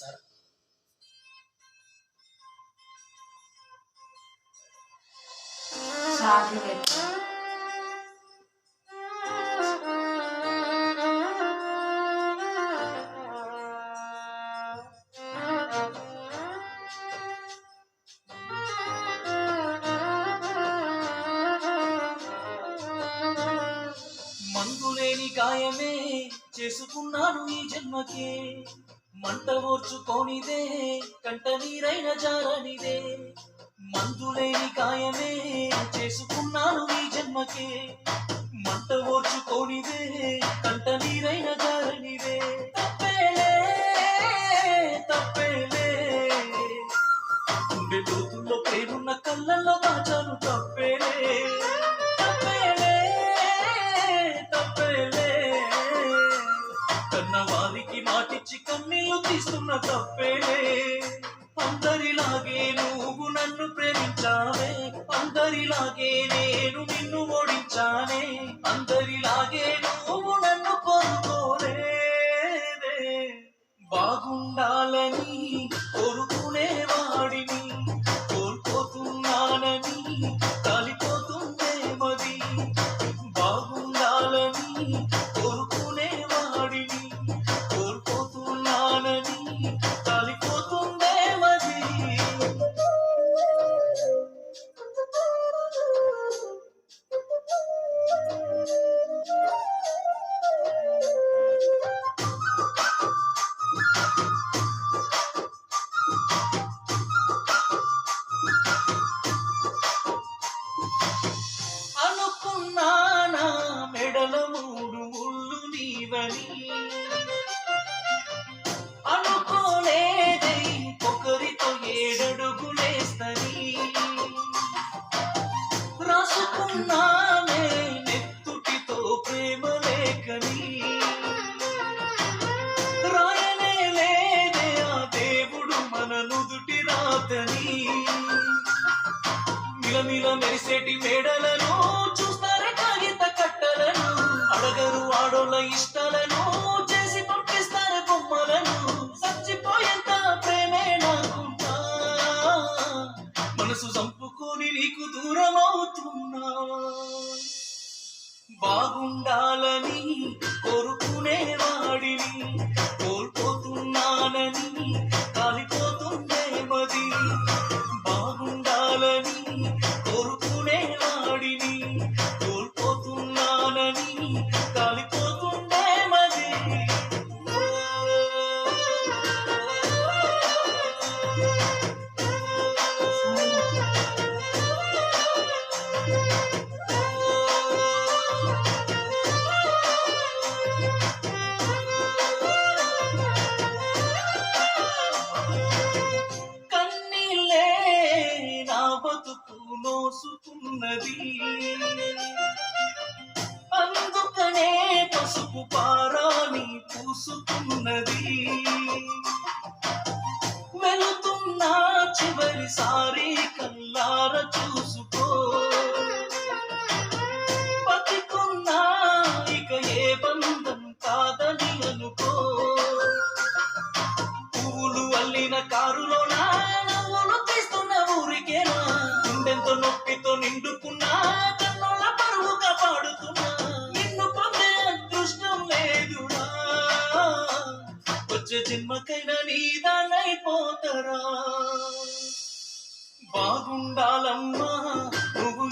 Sir. షార్ట్లు పెట్టు మందులేని గాయమే చేసుకున్నాను ఈ జన్మకే. మంట ఓర్చుకోనిదే కంట నీరైన జారనిదే. మందులేని కాయమే చేసుకున్నాను ఈ జన్మకే. మంట ఓర్చుకోనిదే కంట నీరైన వచ్చి మాటిచ్చి కన్నీళ్ళు తీస్తున్న తప్పే. అందరిలాగే నువ్వు నన్ను ప్రేమించావే. అందరిలాగే నేను నిన్ను ఓడించానే. అందరిలాగే నువ్వు నన్ను కోరుకోలేదే. బాగుండాలని రాసుకున్నానే నెత్తుటితో ప్రేమ లేఖని రాయనే లేదే ఆ దేవుడు మన నుదుటి రాతని. మిలమిల మెరిసేటి మేడలను చూస్తారే కాగిత కట్టలను. అడగరు ఆడోళ్ళ ఇష్టాలను చేసి పంపిస్తారు బొమ్మలను. చచ్చిపోయేంత ప్రేమే నాకున్నా మనసు చంపుకొని నీకు దూరమో బాగుండాలని కోరుకునే వాడిని కోల్పోతున్నానని కాలిపోతుందే మది. బాగుండాలని ఉన్నది. అందుకనే పసుపు పారాని పూసుకున్నది. వెళుతున్నా చివరిసారి జన్మకైనా నీదానైపోతరా బాగుండాలమ్మా నువ్వు